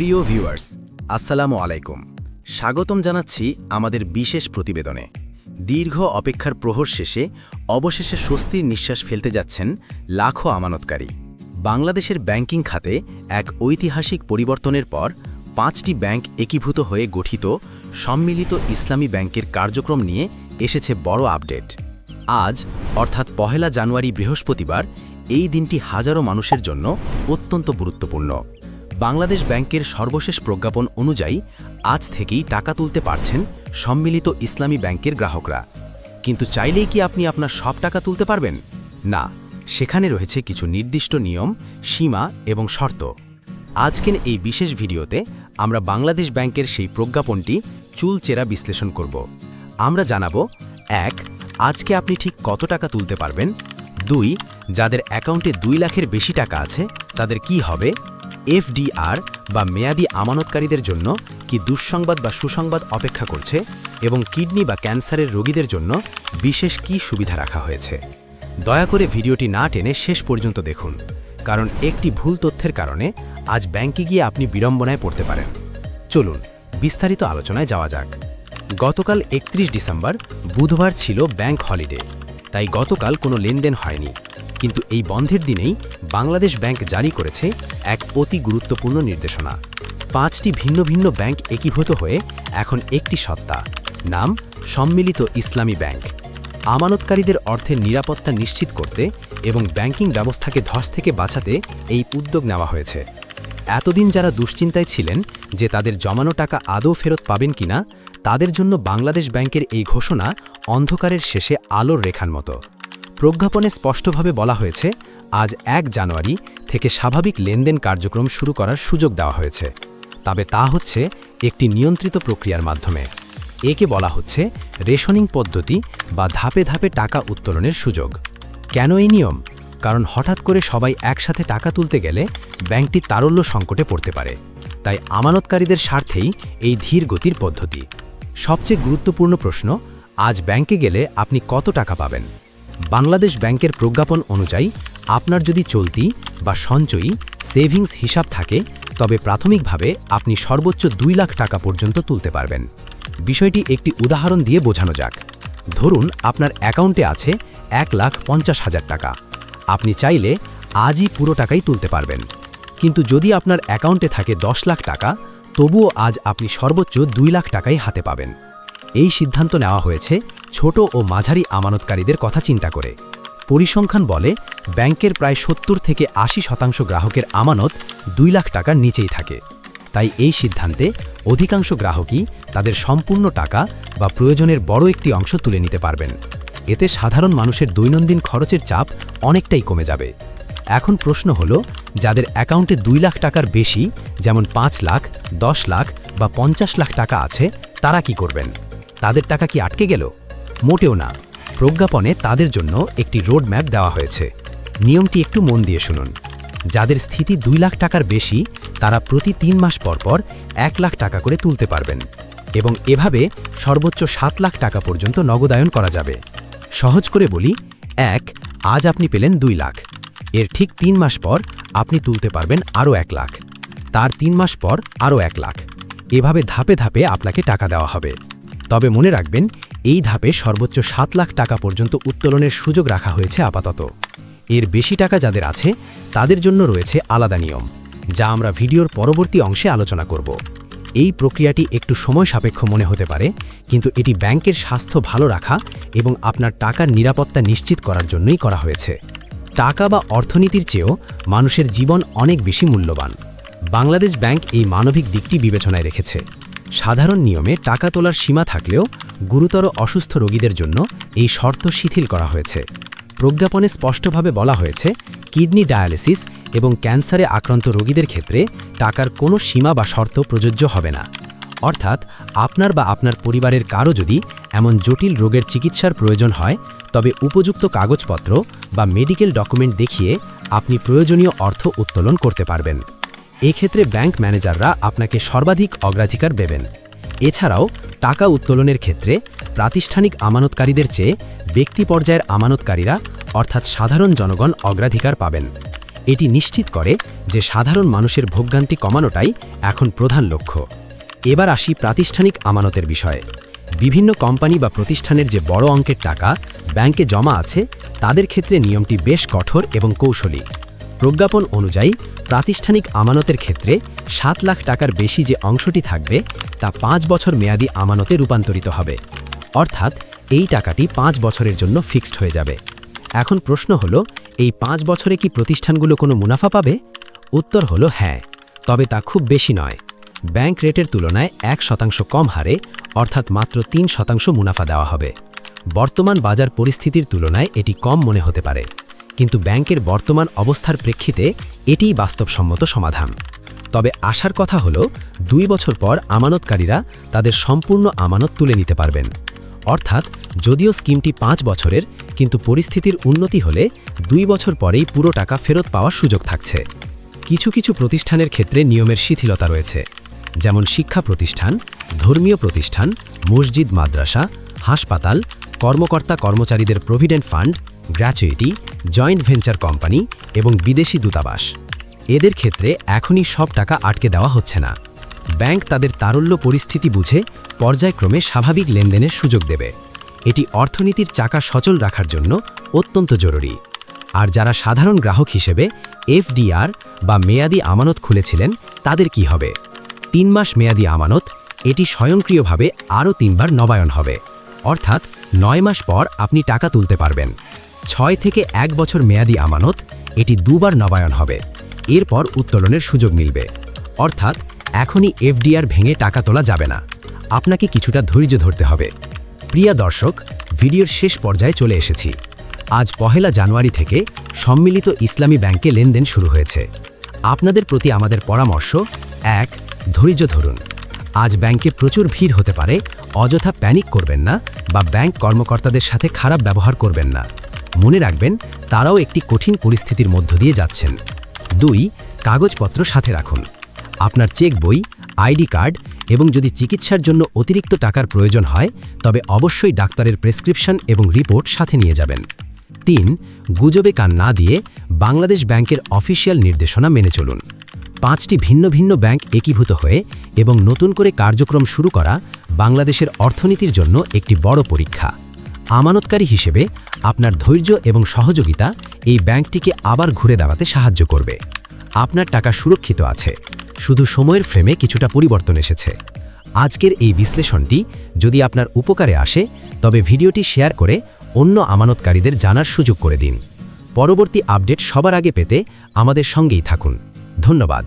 প্রিয় ভিউয়ার্স, আসসালামু আলাইকুম। স্বাগতম জানাচ্ছি আমাদের বিশেষ প্রতিবেদনে। দীর্ঘ অপেক্ষার প্রহর শেষে অবশেষে স্বস্তির নিঃশ্বাস ফেলতে যাচ্ছেন লাখো আমানতকারী। বাংলাদেশের ব্যাংকিং খাতে এক ঐতিহাসিক পরিবর্তনের পর পাঁচটি ব্যাংক একীভূত হয়ে গঠিত সম্মিলিত ইসলামী ব্যাংকের কার্যক্রম নিয়ে এসেছে বড় আপডেট। আজ, অর্থাৎ পহেলা জানুয়ারি বৃহস্পতিবার, এই দিনটি হাজারো মানুষের জন্য অত্যন্ত গুরুত্বপূর্ণ। বাংলাদেশ ব্যাংকের সর্বশেষ প্রজ্ঞাপন অনুযায়ী আজ থেকেই টাকা তুলতে পারছেন সম্মিলিত ইসলামী ব্যাংকের গ্রাহকরা। কিন্তু চাইলেই কি আপনি আপনার সব টাকা তুলতে পারবেন? না, সেখানে রয়েছে কিছু নির্দিষ্ট নিয়ম, সীমা এবং শর্ত। আজকের এই বিশেষ ভিডিওতে আমরা বাংলাদেশ ব্যাংকের সেই প্রজ্ঞাপনটি চুলচেরা বিশ্লেষণ করব। আমরা জানাব, এক, আজকে আপনি ঠিক কত টাকা তুলতে পারবেন? দুই, যাদের অ্যাকাউন্টে দুই লাখের বেশি টাকা আছে, তাদের কি হবে? এফডিআর বা মেয়াদি আমানতকারীদের জন্য কি দুঃসংবাদ বা সুসংবাদ অপেক্ষা করছে এবং কিডনি বা ক্যান্সারের রোগীদের জন্য বিশেষ কি সুবিধা রাখা হয়েছে? দয়া করে ভিডিওটি না টেনে শেষ পর্যন্ত দেখুন, কারণ একটি ভুল তথ্যের কারণে আজ ব্যাংকে গিয়ে আপনি বিড়ম্বনায় পড়তে পারেন। চলুন, বিস্তারিত আলোচনায় যাওয়া যাক। গতকাল একত্রিশ ডিসেম্বর বুধবার ছিল ব্যাংক হলিডে, তাই গতকাল কোনো লেনদেন হয়নি। কিন্তু এই বন্ধের দিনেই বাংলাদেশ ব্যাংক জারি করেছে এক অতি গুরুত্বপূর্ণ নির্দেশনা। পাঁচটি ভিন্ন ভিন্ন ব্যাংক একীভূত হয়ে এখন একটি সত্তা, নাম সম্মিলিত ইসলামী ব্যাংক। আমানতকারীদের অর্থের নিরাপত্তা নিশ্চিত করতে এবং ব্যাংকিং ব্যবস্থাকে ধস থেকে বাঁচাতে এই উদ্যোগ নেওয়া হয়েছে। এতদিন যারা দুশ্চিন্তায় ছিলেন যে তাদের জমানো টাকা আদৌ ফেরত পাবেন কিনা, তাদের জন্য বাংলাদেশ ব্যাংকের এই ঘোষণা অন্ধকারের শেষে আলোর রেখার মতো। প্রজ্ঞাপনে স্পষ্টভাবে বলা হয়েছে, আজ এক জানুয়ারি থেকে স্বাভাবিক লেনদেন কার্যক্রম শুরু করার সুযোগ দেওয়া হয়েছে। তবে তা হচ্ছে একটি নিয়ন্ত্রিত প্রক্রিয়ার মাধ্যমে। একে বলা হচ্ছে রেশনিং পদ্ধতি বা ধাপে ধাপে টাকা উত্তোলনের সুযোগ। কেন এই নিয়ম? কারণ হঠাৎ করে সবাই একসাথে টাকা তুলতে গেলে ব্যাংকটি তারল্য সংকটে পড়তে পারে। তাই আমানতকারীদের স্বার্থেই এই ধীর গতির পদ্ধতি। সবচেয়ে গুরুত্বপূর্ণ প্রশ্ন, আজ ব্যাংকে গেলে আপনি কত টাকা পাবেন? বাংলাদেশ ব্যাংকের প্রজ্ঞাপন অনুযায়ী আপনার যদি চলতি বা সঞ্চয়ী সেভিংস হিসাব থাকে, তবে প্রাথমিকভাবে আপনি সর্বোচ্চ দুই লাখ টাকা পর্যন্ত তুলতে পারবেন। বিষয়টি একটি উদাহরণ দিয়ে বোঝানো যাক। ধরুন আপনার অ্যাকাউন্টে আছে এক লাখ পঞ্চাশ হাজার টাকা। আপনি চাইলে আজই পুরো টাকাই তুলতে পারবেন। কিন্তু যদি আপনার অ্যাকাউন্টে থাকে দশ লাখ টাকা, তবুও আজ আপনি সর্বোচ্চ দুই লাখ টাকাই হাতে পাবেন। এই সিদ্ধান্ত নেওয়া হয়েছে ছোট ও মাঝারি আমানতকারীদের কথা চিন্তা করে। পরিসংখ্যান বলে, ব্যাংকের প্রায় সত্তর থেকে আশি শতাংশ গ্রাহকের আমানত দুই লাখ টাকার নিচেই থাকে। তাই এই সিদ্ধান্তে অধিকাংশ গ্রাহকই তাদের সম্পূর্ণ টাকা বা প্রয়োজনের বড় একটি অংশ তুলে নিতে পারবেন। এতে সাধারণ মানুষের দৈনন্দিন খরচের চাপ অনেকটাই কমে যাবে। এখন প্রশ্ন হল, যাদের অ্যাকাউন্টে দুই লাখ টাকার বেশি, যেমন পাঁচ লাখ, দশ লাখ বা পঞ্চাশ লাখ টাকা আছে, তারা কি করবেন? তাদের টাকা কি আটকে গেল? মোটেও না। প্রজ্ঞাপনে তাদের জন্য একটি রোড ম্যাপ দেওয়া হয়েছে। নিয়মটি একটু মন দিয়ে শুনুন। যাদের স্থিতি দুই লাখ টাকার বেশি, তারা প্রতি তিন মাস পর পর এক লাখ টাকা করে তুলতে পারবেন এবং এভাবে সর্বোচ্চ সাত লাখ টাকা পর্যন্ত নগদায়ন করা যাবে। সহজ করে বলি, এক, আজ আপনি পেলেন দুই লাখ। এর ঠিক তিন মাস পর আপনি তুলতে পারবেন আরও এক লাখ। তার তিন মাস পর আরও এক লাখ। এভাবে ধাপে ধাপে আপনাকে টাকা দেওয়া হবে। তবে মনে রাখবেন, এই ধাপে সর্বোচ্চ সাত লাখ টাকা পর্যন্ত উত্তোলনের সুযোগ রাখা হয়েছে আপাতত। এর বেশি টাকা যাদের আছে, তাদের জন্য রয়েছে আলাদা নিয়ম, যা আমরা ভিডিওর পরবর্তী অংশে আলোচনা করব। এই প্রক্রিয়াটি একটু সময় সাপেক্ষ মনে হতে পারে, কিন্তু এটি ব্যাংকের স্বাস্থ্য ভালো রাখা এবং আপনার টাকার নিরাপত্তা নিশ্চিত করার জন্যই করা হয়েছে। টাকা বা অর্থনীতির চেয়েও মানুষের জীবন অনেক বেশি মূল্যবান। বাংলাদেশ ব্যাংক এই মানবিক দিকটি বিবেচনায় রেখেছে। সাধারণ নিয়মে টাকা তোলার সীমা থাকলেও গুরুতর অসুস্থ রোগীদের জন্য এই শর্ত শিথিল করা হয়েছে। প্রজ্ঞাপনে স্পষ্টভাবে বলা হয়েছে, কিডনি ডায়ালিসিস এবং ক্যান্সারে আক্রান্ত রোগীদের ক্ষেত্রে টাকার কোনো সীমা বা শর্ত প্রযোজ্য হবে না। অর্থাৎ, আপনার বা আপনার পরিবারের কারও যদি এমন জটিল রোগের চিকিৎসার প্রয়োজন হয়, তবে উপযুক্ত কাগজপত্র বা মেডিকেল ডকুমেন্ট দেখিয়ে আপনি প্রয়োজনীয় অর্থ উত্তোলন করতে পারবেন। এক্ষেত্রে ব্যাংক ম্যানেজাররা আপনাকে সর্বাধিক অগ্রাধিকার দেবেন। এছাড়াও, টাকা উত্তোলনের ক্ষেত্রে প্রাতিষ্ঠানিক আমানতকারীদের চেয়ে ব্যক্তি পর্যায়ের আমানতকারীরা, অর্থাৎ সাধারণ জনগণ, অগ্রাধিকার পাবেন। এটি নিশ্চিত করে যে সাধারণ মানুষের ভোগান্তি কমানোটাই এখন প্রধান লক্ষ্য। এবার আসি প্রাতিষ্ঠানিক আমানতের বিষয়ে। বিভিন্ন কোম্পানি বা প্রতিষ্ঠানের যে বড় অঙ্কের টাকা ব্যাংকে জমা আছে, তাদের ক্ষেত্রে নিয়মটি বেশ কঠোর এবং কৌশলী। প্রজ্ঞাপন অনুযায়ী প্রাতিষ্ঠানিক আমানতের ক্ষেত্রে সাত লাখ টাকার বেশি যে অংশটি থাকবে, তা পাঁচ বছর মেয়াদি আমানতে রূপান্তরিত হবে। অর্থাৎ এই টাকাটি পাঁচ বছরের জন্য ফিক্সড হয়ে যাবে। এখন প্রশ্ন হলো, এই পাঁচ বছরে কি প্রতিষ্ঠানগুলো কোনো মুনাফা পাবে? উত্তর হলো হ্যাঁ তবে তা খুব বেশি নয়। ব্যাংক রেটের তুলনায় এক শতাংশ কম হারে, অর্থাৎ মাত্র তিন শতাংশ মুনাফা দেওয়া হবে। বর্তমান বাজার পরিস্থিতির তুলনায় এটি কম মনে হতে পারে। কিন্তু ব্যাংকের বর্তমান অবস্থার প্রেক্ষিতে এটিই বাস্তবসম্মত সমাধান। তবে আশার কথা হলো, দুই বছর পর আমানতকারীরা তাদের সম্পূর্ণ আমানত তুলে নিতে পারবেন। অর্থাৎ যদিও স্কিমটি পাঁচ বছরের, কিন্তু পরিস্থিতির উন্নতি হলে দুই বছর পরেই পুরো টাকা ফেরত পাওয়ার সুযোগ থাকছে। কিছু কিছু প্রতিষ্ঠানের ক্ষেত্রে নিয়মের শিথিলতা রয়েছে, যেমন শিক্ষা প্রতিষ্ঠান, ধর্মীয় প্রতিষ্ঠান, মসজিদ, মাদ্রাসা, হাসপাতাল, কর্মকর্তা কর্মচারীদের provident fund gratuity joint venture company এবং বিদেশি দূতাবাস। এদের ক্ষেত্রে এখনই সব টাকা আটকে দেওয়া হচ্ছে না। ব্যাংক তাদের তারল্য পরিস্থিতি বুঝে পর্যায়ক্রমে স্বাভাবিক লেনদেনের সুযোগ দেবে। এটি অর্থনীতির চাকা সচল রাখার জন্য অত্যন্ত জরুরি। আর যারা সাধারণ গ্রাহক হিসেবে এফডিআর বা মেয়াদি আমানত খুলেছিলেন, তাদের কি হবে? তিন মাস মেয়াদি আমানত, এটি স্বয়ংক্রিয়ভাবে আরও তিনবার নবায়ন হবে। অর্থাৎ নয় মাস পর আপনি টাকা তুলতে পারবেন। ছয় থেকে এক বছর মেয়াদি আমানত, এটি দুবার নবায়ন হবে। এরপর উত্তোলনের সুযোগ মিলবে। অর্থাৎ, এখনই এফডিআর ভেঙে টাকা তোলা যাবে না। আপনাকে কিছুটা ধৈর্য ধরতে হবে। প্রিয় দর্শক, ভিডিওর শেষ পর্যায়ে চলে এসেছি। আজ পহেলা জানুয়ারি থেকে সম্মিলিত ইসলামী ব্যাংকে লেনদেন শুরু হয়েছে। আপনাদের প্রতি আমাদের পরামর্শ, এক, ধৈর্য ধরুন। আজ ব্যাংকে প্রচুর ভিড় হতে পারে, অযথা প্যানিক করবেন না বা ব্যাংক কর্মকর্তাদের সাথে খারাপ ব্যবহার করবেন না। মনে রাখবেন, তারাও একটি কঠিন পরিস্থিতির মধ্য দিয়ে যাচ্ছেন। দুই, কাগজপত্র সাথে রাখুন। আপনার চেক বই, আইডি কার্ড এবং যদি চিকিৎসার জন্য অতিরিক্ত টাকার প্রয়োজন হয়, তবে অবশ্যই ডাক্তারের প্রেসক্রিপশন এবং রিপোর্ট সাথে নিয়ে যাবেন। তিন, গুজবে কান না দিয়ে বাংলাদেশ ব্যাংকের অফিসিয়াল নির্দেশনা মেনে চলুন। পাঁচটি ভিন্ন ভিন্ন ব্যাংক একীভূত হয়ে এবং নতুন করে কার্যক্রম শুরু করা বাংলাদেশের অর্থনীতির জন্য একটি বড় পরীক্ষা। আমানতকারী হিসেবে আপনার ধৈর্য এবং সহযোগিতা এই ব্যাংকটিকে আবার ঘুরে দাঁড়াতে সাহায্য করবে। আপনার টাকা সুরক্ষিত আছে। শুধু সময়ের ফ্রেমে কিছুটা পরিবর্তন এসেছে। আজকের এই বিশ্লেষণটি যদি আপনার উপকারে আসে, তবে ভিডিওটি শেয়ার করে অন্য আমানতকারীদের জানার সুযোগ করে দিন। পরবর্তী আপডেট সবার আগে পেতে আমাদের সঙ্গেই থাকুন। ধন্যবাদ।